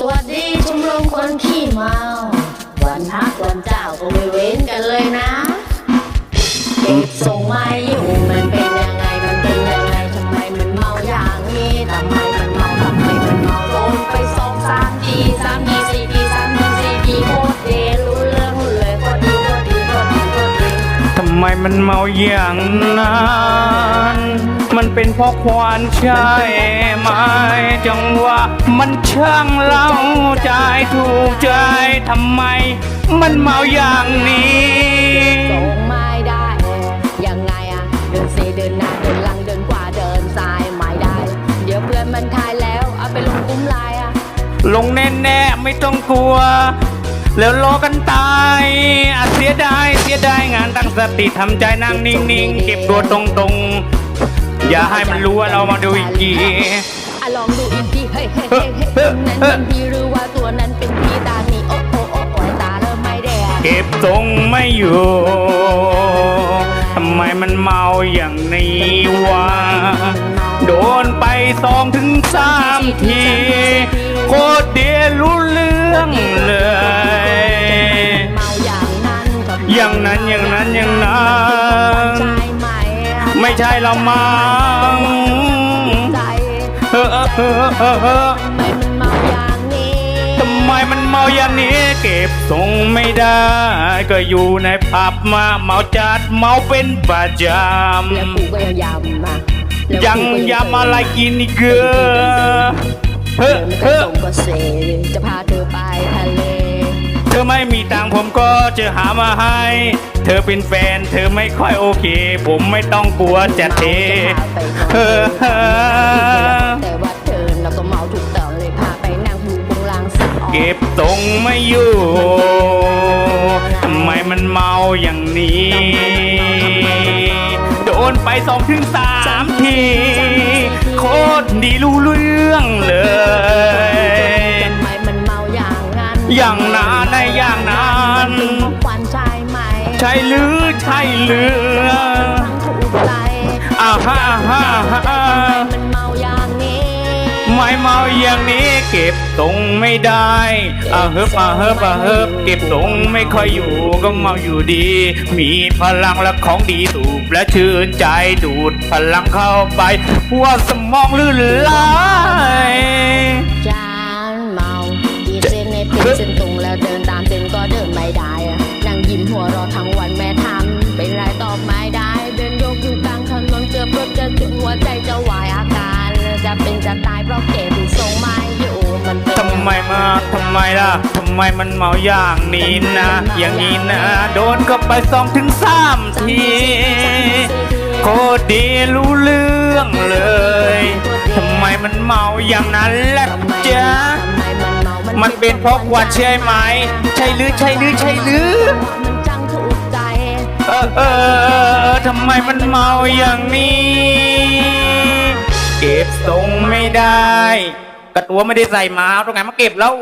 สวัสดีชมรมคนขี้เมา วันพักวันเจ้าก็ไม่เว้นกันเลยนะเด็กส่งมาอยู่มันเป็นยังไงมันเป็นยังไงทำไมมันเมาอย่างนี้ทำไมมันเมาทำไมมันเมาโดนไปสองสามทีสามทีสี่ทีสามทีสี่ทีโคตรเดรู้เรื่องเลยโคตรดีโคตรดีโคตรดีโคตรดีทำไมมันเมาอย่างนั้น มันเป็นเพราะควานใช่ ไหมจังหวะมันช่างเล่าใจถูกใจทำไม มันเมาอย่างนี้ส่งไม่ได้ ยังไงอะเดินเซเดินหน้าเดินหลังเดินขวาเดินซ้ายไม่ได้ เดี๋ยวเพื่อนมันทายแล้วเอาไปลงกลุ้มไลน์อะลงแน่ๆไม่ต้องกลัว แล้วรอกันตายอาจเสียดายเสียดายงานตั้งสติทำใจนั่งนิ่งๆเก็บตัวตรงๆ อย่าให้มันรู้ว่าเรามาดูอีกทีอะลองดูอีกทีเฮ้ยเฮ้ยเฮ้ยเฮ้ยนั้นเป็นพี่หรือว่าตัวนั้นเป็นพี่ตานี่โอ้โอ้โอ้โอ้ตาเริ่มไม่แดงเก็บทรงไม่อยู่ทำไมมันเมาอย่างนี้วะโดนไปสองถึงสามทีโคตรเดียรู้เรื่องเลยอย่างนั้นอย่างนั้นอย่างนั้น ไม่ใช่ละมังใจเออเออเออเออเออทำไมมันเมาอย่างนี้ทำไมมันเมาอย่างนี้ เก็บทรงไม่ได้ ก็อยู่ในผับมาเมาจัดเมาเป็นประจำแล้วำกูก็ยังยำมาแล้วยังกูก็ยำอะไรกินอีกเกลือเฮ้เดิอนไม่เฮ้อก็ส่งก็เซจะพาเธอไปทะเล เธอไม่มีตังผมก็จะหามาให้ เธอเป็นแฟน เธอไม่ค่อยโอเค ผมไม่ต้องกลัวจะเทเออเออแต่ว่าเธอเราก็เมาถูกต้องเลยพาไปนั่งดูบงลางสาวเก็บตรงไม่อยู่ทำไมมันเมาอย่างนี้ โดนไปสองถึงสามที โคตรดีรู้ ใช่หรือใช่หรือถังถูกใจอ่าฮะอ่าฮะอ่าทำไมมันเมาอย่างนี้ไม่เมาอย่างนี้ เก็บตรงไม่ได้อ่าเฮิบอ่าเฮิบอ่าเฮิบเก็บตรงไม่ค่อยอยู่ก็เมาอยู่ดี มีพลังและของดีสูบและชื่นใจดูดพลังเข้าไปว่าสมองลื่นไหล จะเป็นจะตายเพราะเก็บทรงไม่อยู่มันเป็นทำไมมาทำไมล่ะทำไมมันเมาอย่างนี้นะ อย่างนี้นะ โดนก็ไปสองถึงสามทีโคตรดีรู้เรื่องเลยทำไมมันเมาอย่างนั้นล่ะจ๊ะทำไมมันเมามัมันเป็นเพราะควันใช่ไหม ใช่หรือใช่หรือใช่หรือมันจังถูกใจเออเออเออทำไมมันเมาอย่างนี้เก็ บทรงไม่ได้ กระตัวไม่ได้ใส่มาเอาตรงไหนมาเก็บแล้ว